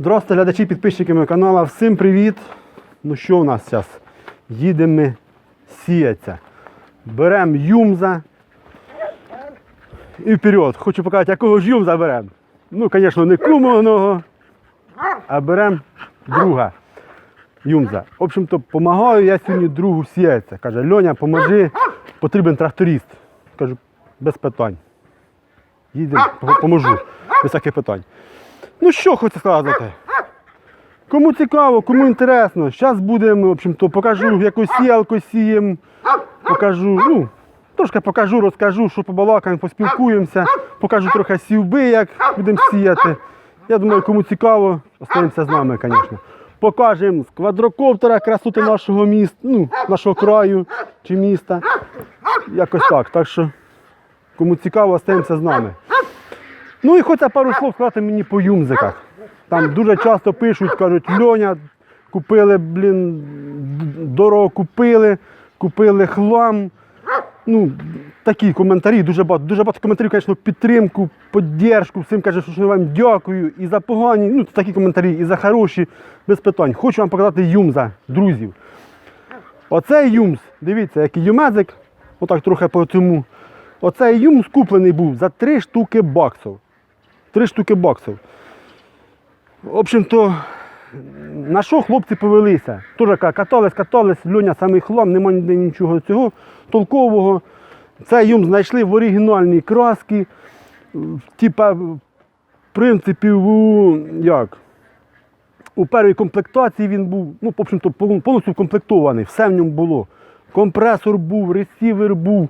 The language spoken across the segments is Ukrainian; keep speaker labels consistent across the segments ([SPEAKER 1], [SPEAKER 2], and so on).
[SPEAKER 1] Здравствуйте, глядачі, підписчики мого каналу. Всім привіт. Ну що у нас зараз? Їдемо ми сіятися. Беремо юмза. І вперед. Хочу показати, якого ж юмза беремо. Ну, звісно, не кумовного, а беремо друга юмза. В общем-то, допомагаю я сьогодні другу сіятися. Каже, Льоня, поможи, потрібен тракторист. Кажу, без питань. Їдемо, поможу, без всяких питань. Ну що хочу сказати? Кому цікаво, кому інтересно, зараз будемо, в общем-то, покажу, яку сіялку сіємо, покажу, ну, трошки покажу, розкажу, що побалакаємо, поспілкуємося, покажу трохи сівби, як будемо сіяти. Я думаю, кому цікаво, остаємося з нами, звісно. Покажемо з квадрокоптера красоти нашого міста, ну, нашого краю чи міста. Якось так. Так що, кому цікаво, остаємося з нами. Ну і хочеться пару слов сказати мені по юмзиках. Там дуже часто пишуть, кажуть, Льоня, купили, блін, дорого купили, купили хлам. Ну, такі коментарі, дуже багато, дуже багато коментарів, звісно, підтримку, підтримку, всім кажуть, що вам дякую і за погані, ну, такі коментарі, і за хороші, без питань. Хочу вам показати юмза, друзів. Оцей юмз, дивіться, який юмезик, отак трохи по цьому. Оцей юмз куплений був за 3 штуки баксів. 3 штуки баксів. В общем-то, на що хлопці повелися? Тоже катались, катались, Льоня самий хлам, нема ніде нічого цього толкового. Цей юм знайшли в оригінальній краски. Типа, в принципі, у, як? У першій комплектації він був, ну, в общем-то, повністю комплектований, все в ньому було. Компресор був, ресівер був,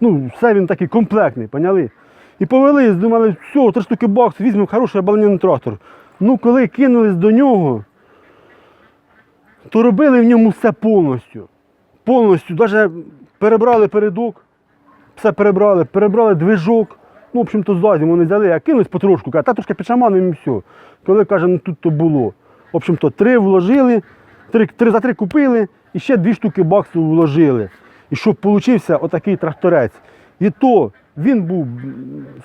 [SPEAKER 1] ну, все він такий комплектний, поняли? І повелись, думали, все, три штуки баксів, візьмемо хороший обалденний трактор. Ну, коли кинулись до нього, то робили в ньому все повністю. Повністю, навіть перебрали передок, все перебрали, перебрали движок. Ну, в общем-то, ззаді вони взяли, а кинулись потрошку, каже, та трошки підшамануємо і все. Коли каже, ну тут то було. В общем-то, три вложили, три, три за три купили і ще дві штуки баксів вложили. І щоб получився отакий тракторець. І то він був,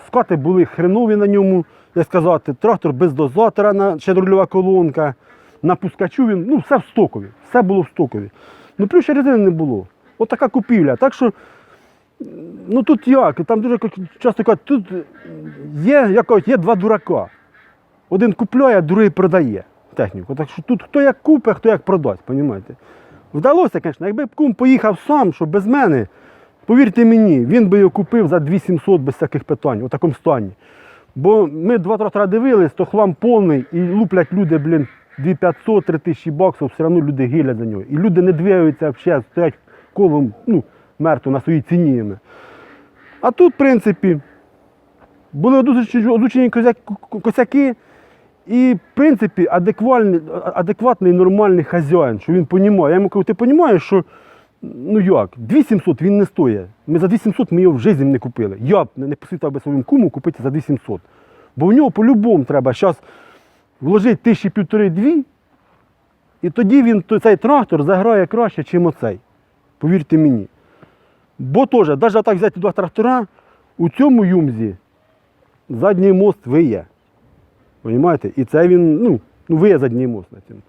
[SPEAKER 1] скати були хренові на ньому, як сказати, трактор без дозатора, на щедрольова колонка. На пускачу він, ну, все в стокові, все було в стокові. Ну, плюс ще резини не було. Отака купівля. Так що Ну тут як? Там дуже часто кажуть, тут є, як кажуть, є два дурака. Один купляє, а другий продає техніку. Так що тут хто як купить, хто як продасть, розумієте? Вдалося, звісно, якби кум поїхав сам, що без мене, повірте мені, він би його купив за 2700 без всяких питань, у такому стані. Бо ми два трактора дивились, то хлам повний і луплять люди, блін, 2500, 3000 баксів, все одно люди гилять за нього. І люди не двигаються взагалі, стоять колом, ну, мертво на своїй ціні. А тут, в принципі, були одучені косяки, і, в принципі, адекватний, адекватний нормальний хазяїн, що він розуміє. Я йому кажу, ти розумієш, що ну як, 2700 він не стоїть. Ми за 2700 ми його в житті не купили. Я б не посвітав би своїм куму купити за 2700. Бо в нього по-любому треба зараз вложити тисячі півтори-дві, і тоді він цей трактор заграє краще, ніж оцей. Повірте мені. Бо теж, навіть так взяти два трактора, у цьому юмзі задній мост виє. Понімаєте? І це він, ну, ну виє задній мост на цьому.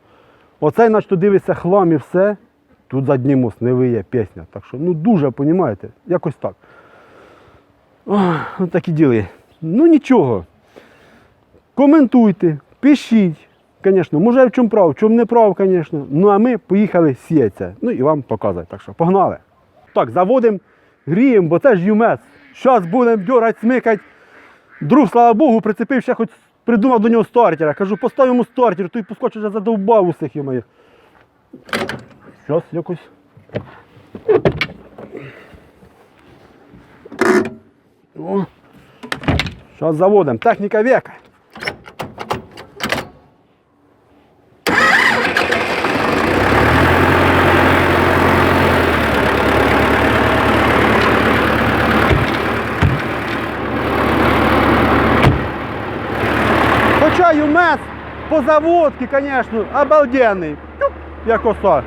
[SPEAKER 1] Оцей, наче дивиться хлам і все, тут задній мост не виє пісня. Так що, ну дуже, понімаєте, якось так. Ох, ну такі діли. Ну нічого. Коментуйте, пишіть. Звісно, може в чому прав, в чому не прав, звісно. Ну а ми поїхали сіятися. Ну і вам показати. Так що погнали. Так, заводимо, гріємо, бо це ж юмес. Зараз будемо дьорати, смикати. Друг, слава Богу, прицепив ще хоч придумав до нього стартера. Кажу, постав йому стартер, той пускоч вже задовбав усіх йому. Зараз якось. О. Зараз заводимо. Техніка века. Хоча юмес по заводці, звісно, обалденний. Тюк, Як оса.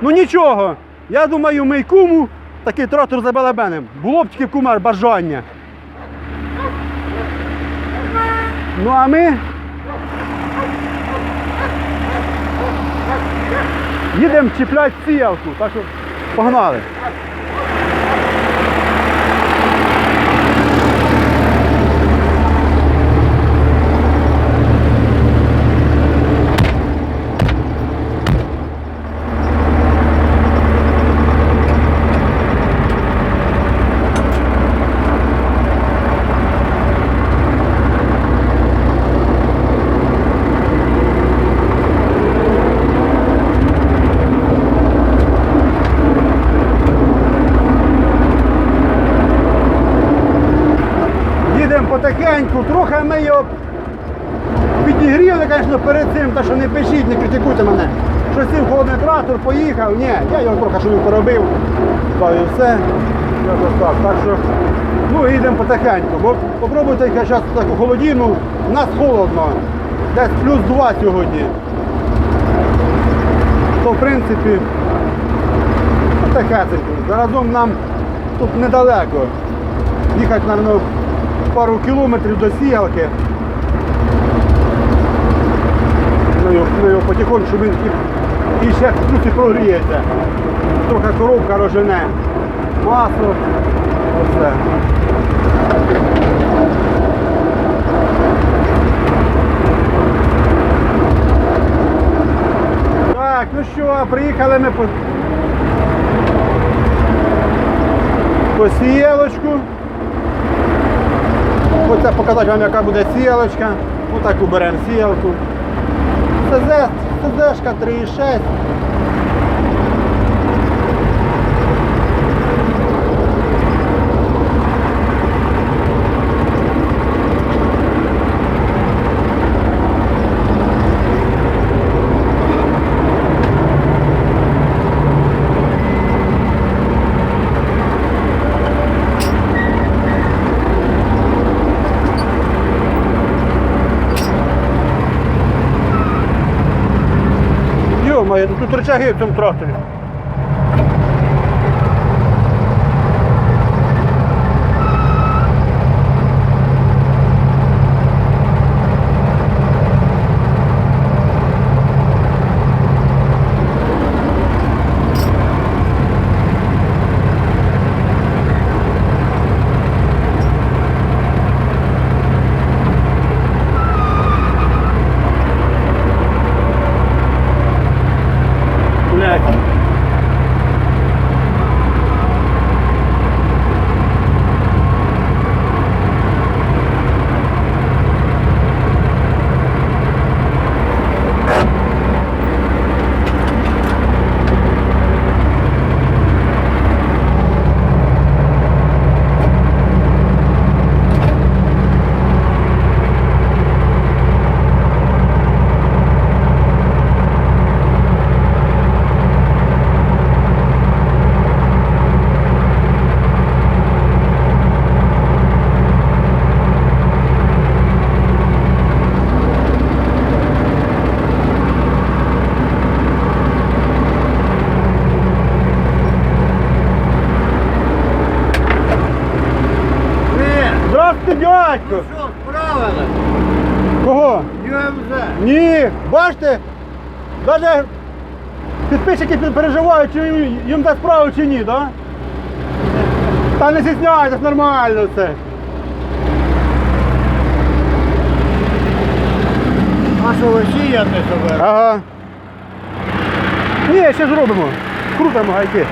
[SPEAKER 1] Ну нічого, я думаю, ми й куму такий трактор забелебеним. Було б тільки кумар бажання. Ну а ми їдемо чіпляти сіялку, так що погнали. Поїхав, ні, я його трохи що не поробив. Та все. Якось так. Так що, ну їдемо потихеньку. Бо попробуйте зараз таку холодину, у нас холодно. Десь плюс 2 сьогодні. То в принципі, це. Заразом нам тут недалеко. Їхати, мабуть, пару кілометрів до сіялки. Ну, його, ну, його потихоньку, щоб він і, ще плюс і прогріється. Трохи коробка рожене. Масло. Оце. Так, ну що, приїхали ми по, по сіялочку. Оце показати вам, яка буде сіялочка. Отаку беремо сіялку. СЗ, СЗшка 3,6. Йо-моє, тут рычаги в цьому тракторі. Блядь. Здравствуйте, дядько!
[SPEAKER 2] Що, правильно?
[SPEAKER 1] Кого?
[SPEAKER 2] ЮМЗ.
[SPEAKER 1] Ні, бачите, навіть підписчики переживають, чи їм дасть справу чи ні, да? Та не стісняйтесь, нормально все.
[SPEAKER 2] А що ви сіяти себе?
[SPEAKER 1] Ага. Ні, ще ж робимо. Крутимо гайки.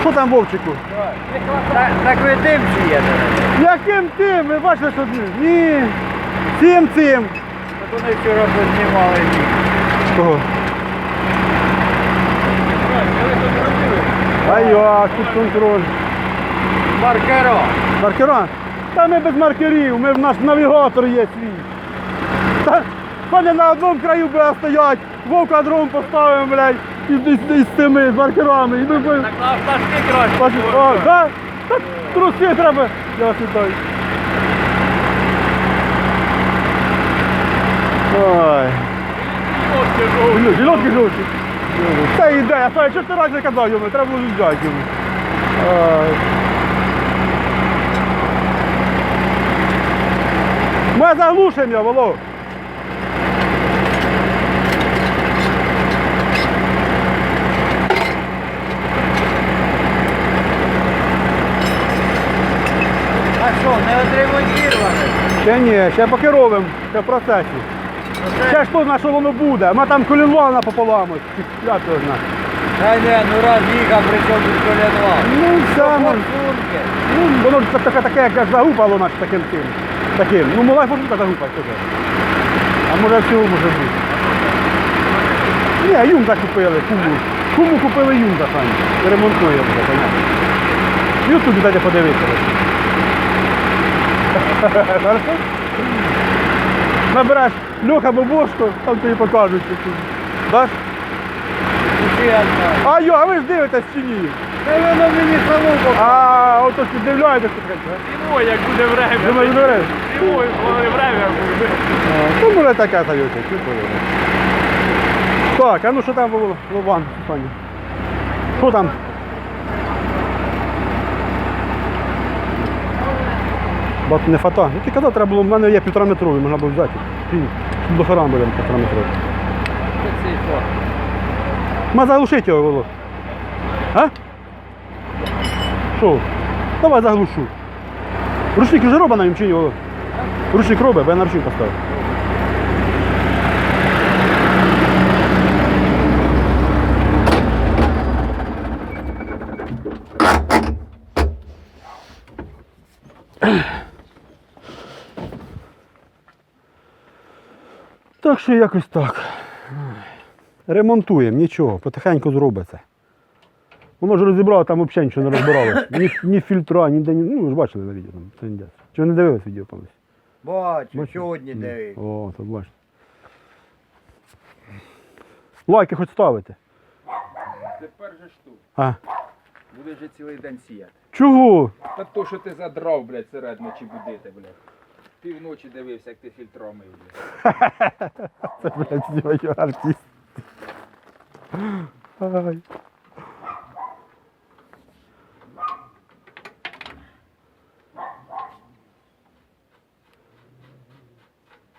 [SPEAKER 1] Що там Вовчику?
[SPEAKER 2] Так, так ви тим сіяти?
[SPEAKER 1] Яким тим? Ви бачите, що ні. Ні. Цим цим.
[SPEAKER 2] Вони вчора познімали.
[SPEAKER 1] Кого? А як тут контроль?
[SPEAKER 2] Маркеро.
[SPEAKER 1] Маркера? Та ми без маркерів, ми в наш навігатор є свій. Та вони на одному краю буде стоять, вовка другому поставимо, блядь, і, з цими з маркерами. І ми будемо.
[SPEAKER 2] Так на пташки краще.
[SPEAKER 1] О, да? Так труси треба. Я вітаю. Ой. Ну, Жіночки жовті. Це ідея, я сам чотири рази казав йому, треба було взяти. Е. Ми заглушення, воло. А що, не отремонтировано? Ще ні, ще покеровим, ще в процесі. Ще ж на що воно буде, ми там як його.
[SPEAKER 2] Та ні, ну раз їхав, при чому тут.
[SPEAKER 1] Ну, все, ну, ну, воно ж таке, таке, як загупало наче таким тим. Таким. Ну, мала форсунка загупать теж. А може всього може бути. Ні, юнда купили, куму. Куму купили юнда самі. Ремонтує вже, понятно. Ютубі дайте подивитися. Хорошо? Набереш Льоха Бобошко, там тобі покажуть.
[SPEAKER 2] Я.
[SPEAKER 1] А йо, а ви ж дивитесь чи ні?
[SPEAKER 2] Та воно мені само.
[SPEAKER 1] А, ото ж дивляєтесь.
[SPEAKER 3] Ой, як буде время.
[SPEAKER 1] Думаю, добре.
[SPEAKER 3] Ой, коли время буде.
[SPEAKER 1] Ну, може таке дається, чи повинно. Так, а ну що там було, Лобан, пані? Що там? Бат не фата. Ну ти казав, треба було, в мене є півтора метровий, можна було взяти. Ти До харам будемо
[SPEAKER 2] півтораметровий.
[SPEAKER 1] Ма заглушить його, Володь. А? Що? Давай заглушу. Ручник вже робить на їм чи ні, Володь? Ручник робить, бо я на ручник поставив. Так що якось так. Ремонтуємо, нічого, потихеньку зробиться. Воно ж розібрало, там взагалі нічого не розбиралося. Ні, ні фільтра, ні, ні, ну ви ж бачили на відео. Там, це ніде. Чи ви не дивились відео повністю?
[SPEAKER 2] Бачу,
[SPEAKER 1] Бачите?
[SPEAKER 2] сьогодні дивись.
[SPEAKER 1] О, так бачите. Лайки хоч ставити.
[SPEAKER 3] Тепер же ж тут.
[SPEAKER 1] А.
[SPEAKER 3] Буде вже цілий день сіяти.
[SPEAKER 1] Чого?
[SPEAKER 3] Та то, що ти задрав, блядь, серед ночі будити, блядь. Півночі дивився, як ти блядь.
[SPEAKER 1] Це, блядь, йо, артист. Ай.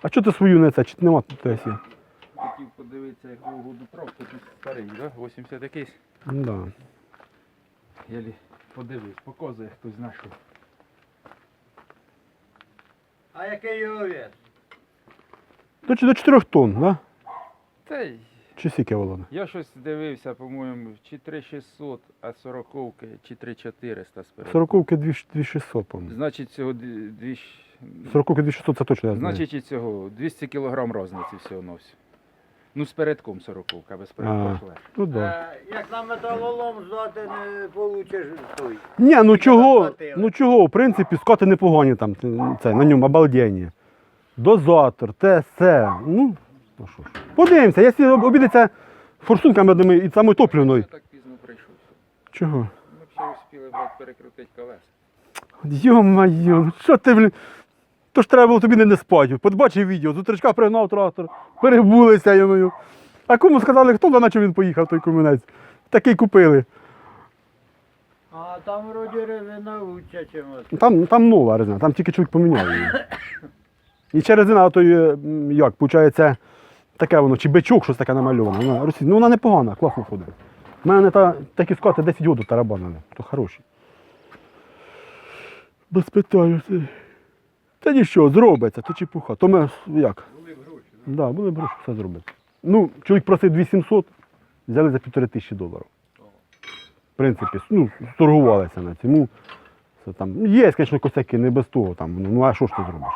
[SPEAKER 1] А чого ти свою не це? Чи нема тут ТСі?
[SPEAKER 3] Хотів подивитися, як довго Дубров, то тут старий, да? 80 якийсь.
[SPEAKER 1] Ну да.
[SPEAKER 3] Я лі подивився, показує хтось знайшов.
[SPEAKER 2] А який його вес?
[SPEAKER 1] До, до 4 тонн, да?
[SPEAKER 3] Та й
[SPEAKER 1] Чи скільки Володя?
[SPEAKER 3] я щось дивився, по-моєму, чи 3600, а 40-ки, чи 3400 спереду.
[SPEAKER 1] 40 2600, по-моєму.
[SPEAKER 3] Значить, цього дві,
[SPEAKER 1] 40 2600 це точно я знаю.
[SPEAKER 3] значить і цього 200 кг різниці всього на всього. Ну, з передком 40, а без передка.
[SPEAKER 1] Ну да.
[SPEAKER 2] Е, Як на металолом здати не получиш той.
[SPEAKER 1] Ні, ну чого,
[SPEAKER 2] заплатили.
[SPEAKER 1] ну чого, в принципі, скоти непогані там, це, на ньому обалденні. Дозатор, те, все. Ну, ну що ж. Подивимося, якщо обійдеться форсунками одними і самою
[SPEAKER 3] Я так пізно прийшов.
[SPEAKER 1] Чого?
[SPEAKER 3] Ми ще успіли блядь, перекрутити колеса.
[SPEAKER 1] Йо-моє, ну що ти, блін? То ж треба було тобі не, не спати. Побачив відео, з утречка пригнав трактор, перебулися йому. А кому сказали, хто на наче він поїхав, той комінець. Такий купили.
[SPEAKER 2] А там вроді резина лучше, чимось.
[SPEAKER 1] Там, там нова резина, там тільки чоловік поміняв її. І ця резина, то як, виходить, таке воно, чи бичок, щось таке намальоване. Вона, ну вона непогана, класно ходить. У мене та, такі скоти 10 років тарабанили, то хороші. Без питань. Та нічого, зробиться, то чепуха. То ми як? Були б гроші. Да, були б гроші, все зробити. Ну, чоловік просив 2700, взяли за півтори тисячі доларів. В принципі, ну, торгувалися на цьому. Це там, є, звісно, косяки, не без того. Там, ну, ну а що ж ти зробиш?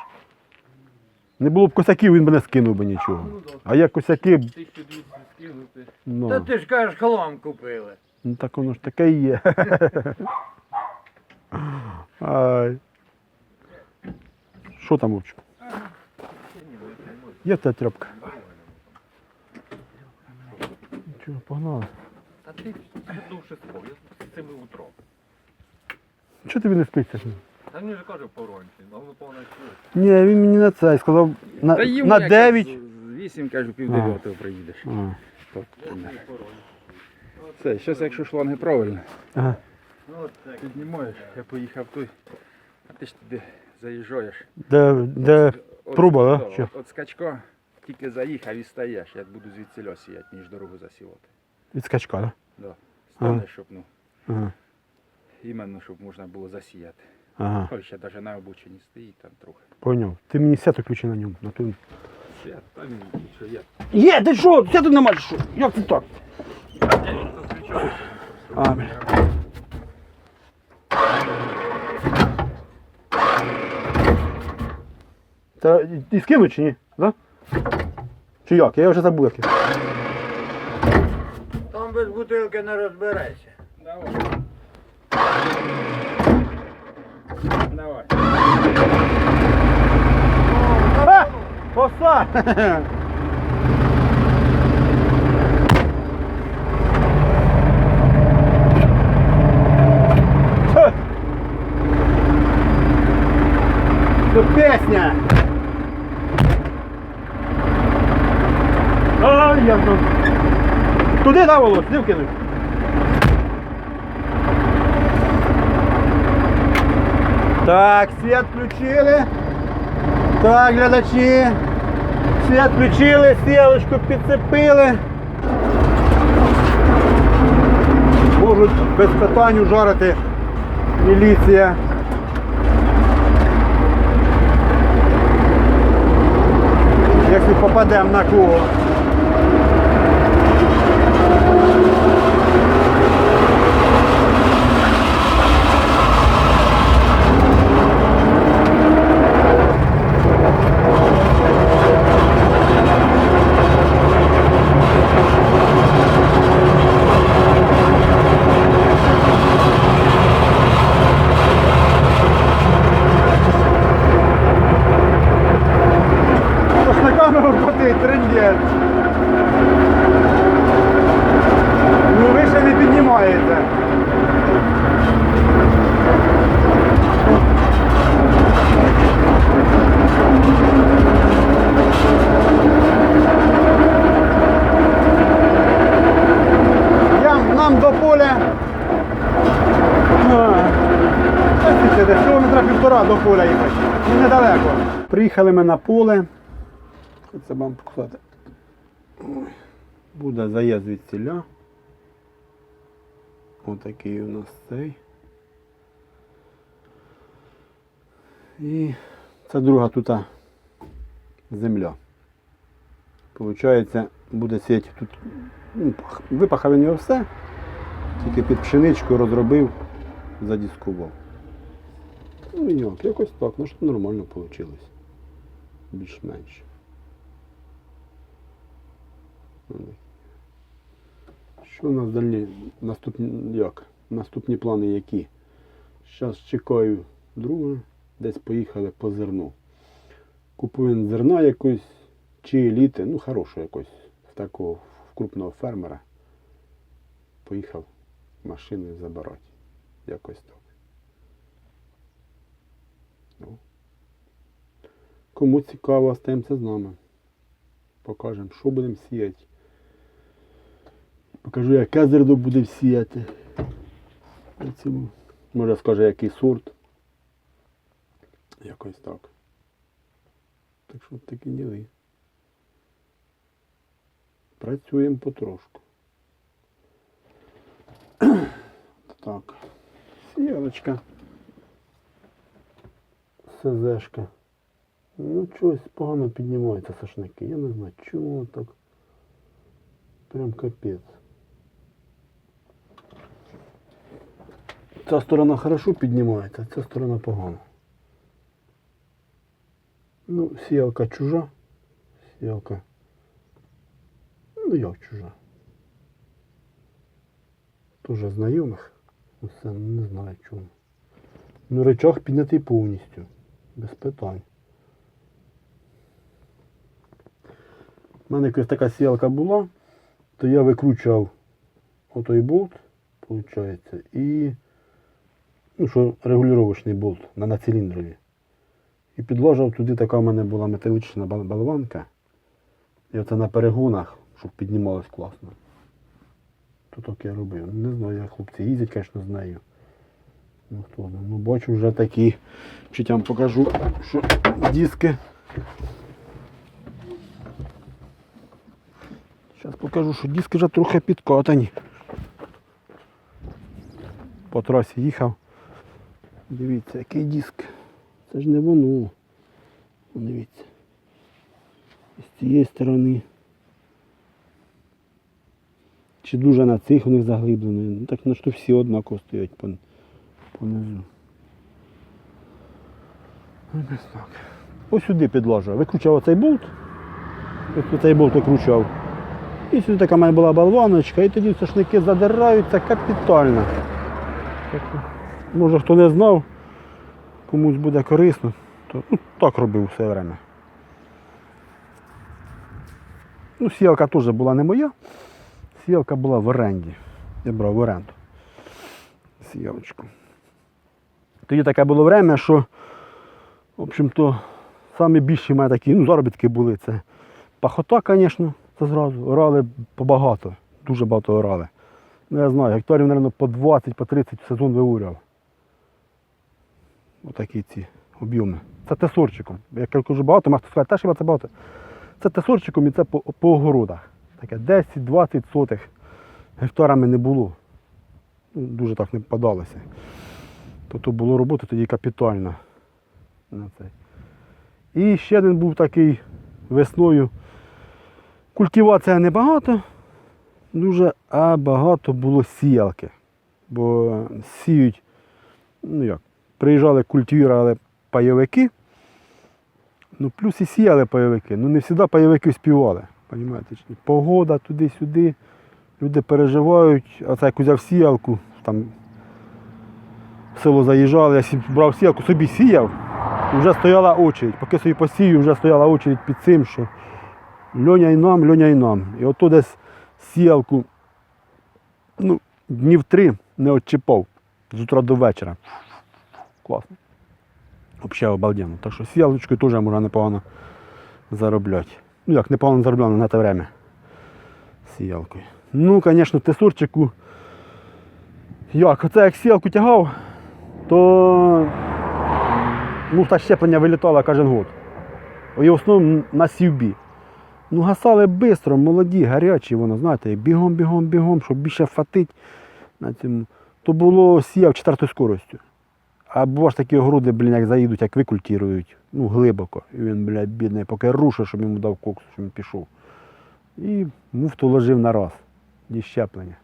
[SPEAKER 1] Не було б косяків, він би не скинув би нічого. А як косяки,
[SPEAKER 3] 1200 скинути.
[SPEAKER 2] Та
[SPEAKER 1] ну,
[SPEAKER 2] ти ж кажеш, хлам купили.
[SPEAKER 1] ну так воно ж таке і є. Ай. Що там, Вовчик? Є тебе тряпка? Чого, погнали?
[SPEAKER 4] Та ти довше спав, я з цими утром.
[SPEAKER 1] Чого тобі не спиться?
[SPEAKER 4] Та мені ж каже поронці, але повна.
[SPEAKER 1] Ні, він мені на це сказав на,
[SPEAKER 3] Та
[SPEAKER 1] на
[SPEAKER 3] як
[SPEAKER 1] 9.
[SPEAKER 3] з 8, кажу, пів дев'ятого приїдеш.
[SPEAKER 1] А,
[SPEAKER 3] Так, Все, зараз якщо шланги правильно,
[SPEAKER 1] Ага.
[SPEAKER 2] Ну, от так.
[SPEAKER 3] піднімаєш, я поїхав той, а ти ж туди заїжджаєш.
[SPEAKER 1] Де, де
[SPEAKER 3] От-
[SPEAKER 1] Труба, да?
[SPEAKER 3] да, От, от скачка тільки заїхав і стаєш, я буду звідси сіяти, ніж дорогу засівати.
[SPEAKER 1] від скачка, так?
[SPEAKER 3] Да. Станеш, щоб ну,
[SPEAKER 1] Ага.
[SPEAKER 3] іменно, щоб можна було засіяти.
[SPEAKER 1] Ага,
[SPEAKER 3] Ой, ще навіть на обученні стоїть там трохи.
[SPEAKER 1] поняв. Ти мені сяти ключі на ньому. На ту.
[SPEAKER 3] Ще, та що я.
[SPEAKER 1] Є, ти що? Сяти нема що? Як це так? А, бля. Та і- скинуть чи ні? Да? Чи як? Я вже забув як.
[SPEAKER 2] Там без бутилки не розберешся.
[SPEAKER 3] Давай. Давай.
[SPEAKER 1] А! Це пісня! Ай, я тут. Туди да, Володь, не вкинуть. Так, світ включили. Так, глядачі. Світ включили, сілочку підцепили. Можуть без питань ужарити міліція. Якщо попадемо на кого. Тож на камеру крутить, трендець. Ну ви ще не піднімаєте. Ям, нам до поля. А, та десь кілометра півтора до поля їхати. Ну, Недалеко. Приїхали ми на поле. Це вам показати. Буде заїзд від ціля. Отакий у нас цей. І це друга тут земля. Получається, буде сіяти тут. Ну, пах- випахав він його все, тільки під пшеничку розробив, задіскував. Ну як, якось так, ну що нормально вийшло. Більш-менш. Що у нас далі? Наступні, як? Наступні плани які? Зараз чекаю друга, десь поїхали по зерну. Купуємо зерна якось, чи еліти, ну хорошого якось, такого крупного фермера. Поїхав машиною забирати. Якось так. Ну. Кому цікаво, остаємося з нами. Покажемо, що будемо сіяти. Покажу, яке зерно буде сіяти. Може скаже, який сорт. Якось так. Так що такі діли. Працюємо потрошку. Так. Сіялочка. СЗшка. Ну, щось погано піднімаються сошники. Я не знаю, чому так. Прям капець. Ця сторона хорошо піднімається, а ця сторона погано. Ну, сіялка чужа. Сіялка. Ну як чужа. Тоже знайомих. Усе не знаю чому. Ну, речах піднятий повністю. Без питань. У мене якась така сіялка була, то я викручував отой болт, виходить, і ну, що регулювачний болт на, на циліндрові. І підложив туди така в мене була металічна болванка. І оце на перегонах, щоб піднімалось класно. То так я робив. Не знаю, як хлопці їздять, звісно, з нею. Ну хто. Ну бачу вже такі. Читям покажу, що диски. Зараз покажу, що диски вже трохи підкатані. По трасі їхав. Дивіться, який диск. Це ж не воно. Дивіться. І з цієї сторони. Чи дуже на цих у них заглиблено. Ну так на що всі однаково стоять по, понизу. Ну, Ось. Сюди підложив. Викручав оцей болт. Ось цей болт викручував. І сюди така мене була болваночка, і тоді сошники задираються капітально. Може хто не знав, комусь буде корисно, то ну, так робив все время. Ну, сіялка теж була не моя. Сіялка була в оренді. Я брав в оренду. Сіялочку. Тоді таке було время, що, в общем-то, самі більші в мене такі ну, заробітки були. Це пахота, звісно, це зразу. Орали побагато, дуже багато орали. Ну, я знаю, гектарів, мабуть, по 20, по 30 в сезон виуряв. Отакі ці об'єми. Це тесорчиком. Як я кажу багато, можна сказати, теж це багато. Це тесорчиком і це по, по огородах. Таке 10-20 сотих гектарами не було. Ну, Дуже так не попадалося. Тобто було роботи тоді капітально. І ще один був такий весною. Культивація небагато, дуже, а багато було сіялки. Бо сіють, ну як, приїжджали, культивували пайовики, ну плюс і сіяли пайовики. Ну не завжди пайовики співали. Ні? Погода туди-сюди, люди переживають, а це як взяв сіялку, там в село заїжджали, я брав сіялку, собі сіяв, вже стояла очередь. Поки собі посію, вже стояла очередь під цим, що льоня й нам, льоня й нам. І ото десь сіялку ну, днів три не отчіпав з утра до вечора. Класно. Взагалі обалденно. Так що сіялочкою теж можна непогано заробляти. Ну як непогано заробляти на те время. Сіялкою. Ну, звісно, тесурчику. Як, оце як сіялку тягав, то ну, та щеплення вилітало кожен год. І в основному на сівбі. Ну, гасали швидко, молоді, гарячі, воно, знаєте, бігом, бігом, бігом, щоб більше фатить на цьому. То було сіяв четвертою скоростю. А ж такі огороди, блін, як заїдуть, як викультірують, ну, глибоко. І він, блядь, бідний, поки рушив, щоб йому дав кокс, щоб він пішов. І муфту ложив на раз. Ді щеплення.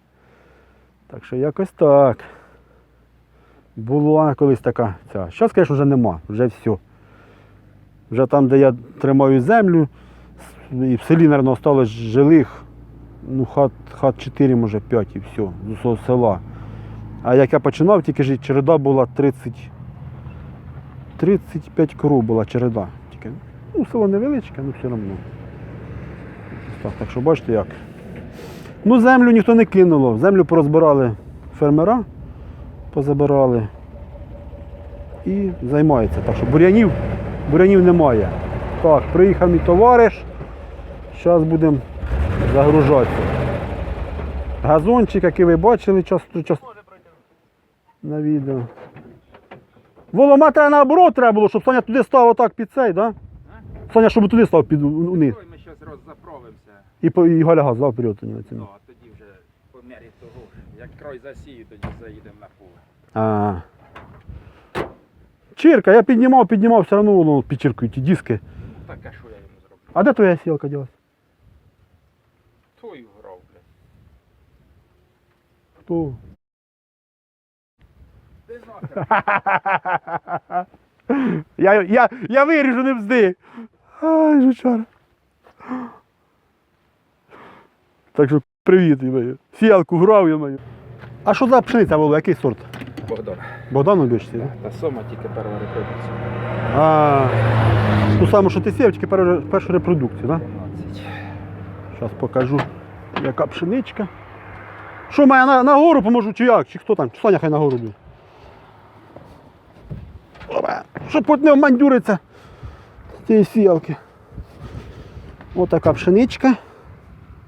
[SPEAKER 1] Так що якось так. Була колись така. Зараз, звісно, вже нема, вже все. Вже там, де я тримаю землю, і в селі, мабуть, осталось жилих, ну, хат, хат 4, може 5 і все, з усього села. А як я починав, тільки ж череда була 30, 35 коров була череда. Тільки, ну, село невеличке, ну все одно. Так, так що бачите як. Ну, землю ніхто не кинуло. Землю порозбирали фермера, позабирали і займаються. Так що бурянів, бурянів немає. Так, приїхав мій товариш. Зараз будемо загружатися. Газончик, який ви бачили часто, часто на відео. Волома треба наоборот треба було, щоб Соня туди став отак під цей, да? Соня, щоб туди став під униз.
[SPEAKER 3] Ми зараз роззаправимося.
[SPEAKER 1] І, по- і Галя газ дав вперед. у нього ці.
[SPEAKER 3] Ну, а тоді вже по мірі того. Як крой засію, тоді заїдемо на поле.
[SPEAKER 1] А. Чирка, я піднімав, піднімав, все одно воно підчіркують ті диски.
[SPEAKER 3] Так, а що я йому зроблю?
[SPEAKER 1] А де твоя сілка ділась?
[SPEAKER 3] Твою грав, блядь.
[SPEAKER 1] Хто?
[SPEAKER 3] Ти нахер.
[SPEAKER 1] Я, я, я виріжу, не бзди. Ай, жучара. Так що привіт, маю. Сіялку грав, я маю. А що за пшениця була? Який сорт?
[SPEAKER 3] Богдан.
[SPEAKER 1] Богданович, так?
[SPEAKER 3] Та сома тільки перша репродукція.
[SPEAKER 1] А, ту саму, що ти сіяв, тільки першу, першу репродукцію, так?
[SPEAKER 3] 12.
[SPEAKER 1] Зараз покажу, яка пшеничка. Що має на, на гору поможу, чи як? Чи хто там? Чи Соня хай на гору буде. Щоб от не обмандюриться з цієї сіялки. Ось така пшеничка.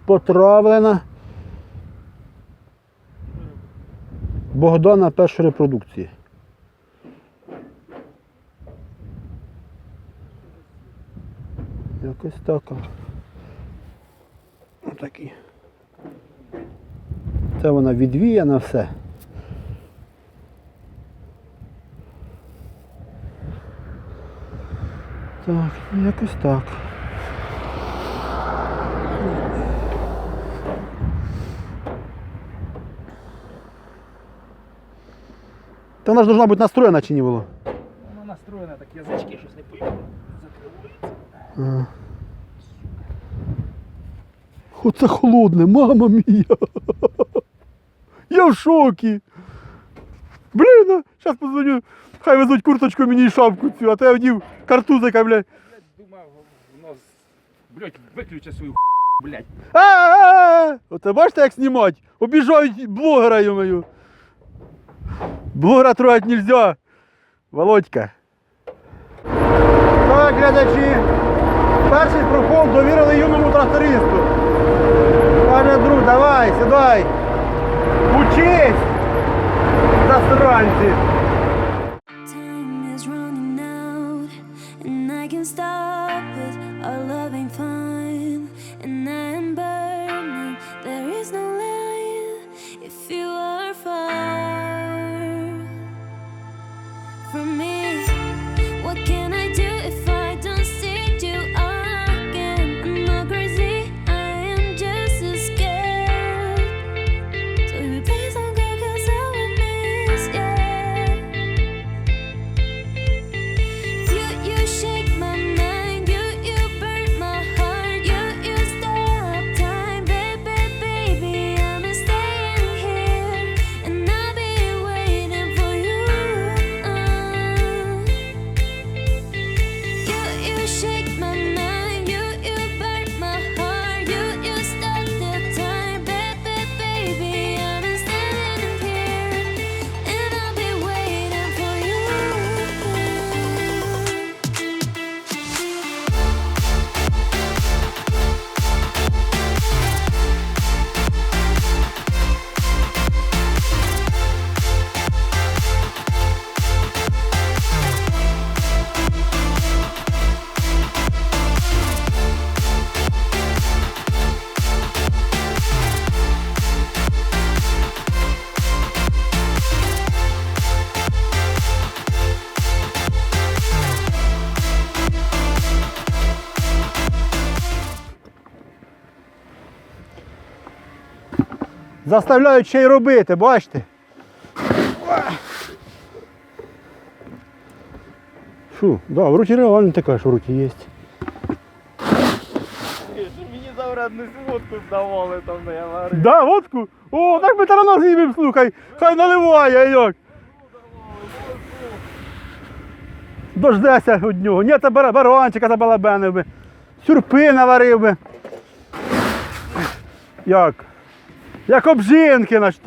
[SPEAKER 1] Потравлена. Богдана першої репродукції. Якось так такі. Це вона відвіяна все. Так, ну, якось так. Та вона ж должна бути настроєна чи не було?
[SPEAKER 3] Вона настроєна, так язички щось не поїхали.
[SPEAKER 1] Закривається. Оце холодне, мама мія. Я в шокі. Блін, зараз позвоню. Хай везуть курточку мені і шапку цю, а то я вдів картузика, блядь.
[SPEAKER 3] Думав, воно з... Блядь, виключи свою блядь.
[SPEAKER 1] А-а-а! Оце бачите, як знімати? Обіжають блогера йомою. Блогера трогать нельзя. Володька. Так, глядачі. Перший проход довірили юному трактористу. Каже, друг, давай, сідай. Учись! Засранці. Заставляють ще й робити, бачите? Фу, да, в руки реально така, що в руки є.
[SPEAKER 4] Мені завредну водку здавали там, я варив.
[SPEAKER 1] Да, водку? О, так би тарана знімем, слухай, хай наливає, як. Дождеся від нього. Ні, це бар- баранчика забалабенив би. Сюрпи наварив би. Як? Як обжинки, значить.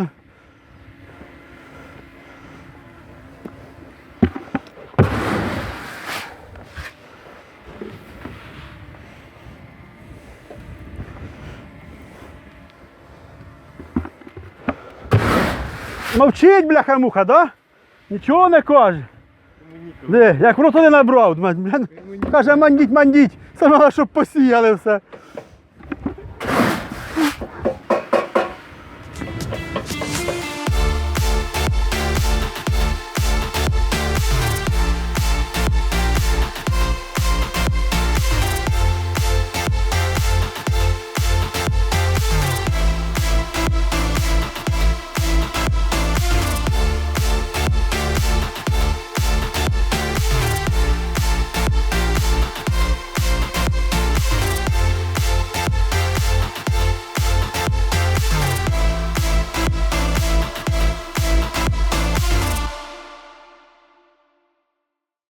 [SPEAKER 1] Мовчить, бляха-муха, да? Нічого не каже. Де, як в рот не набрав. Каже, мандіть, мандіть. Саме, щоб посіяли все.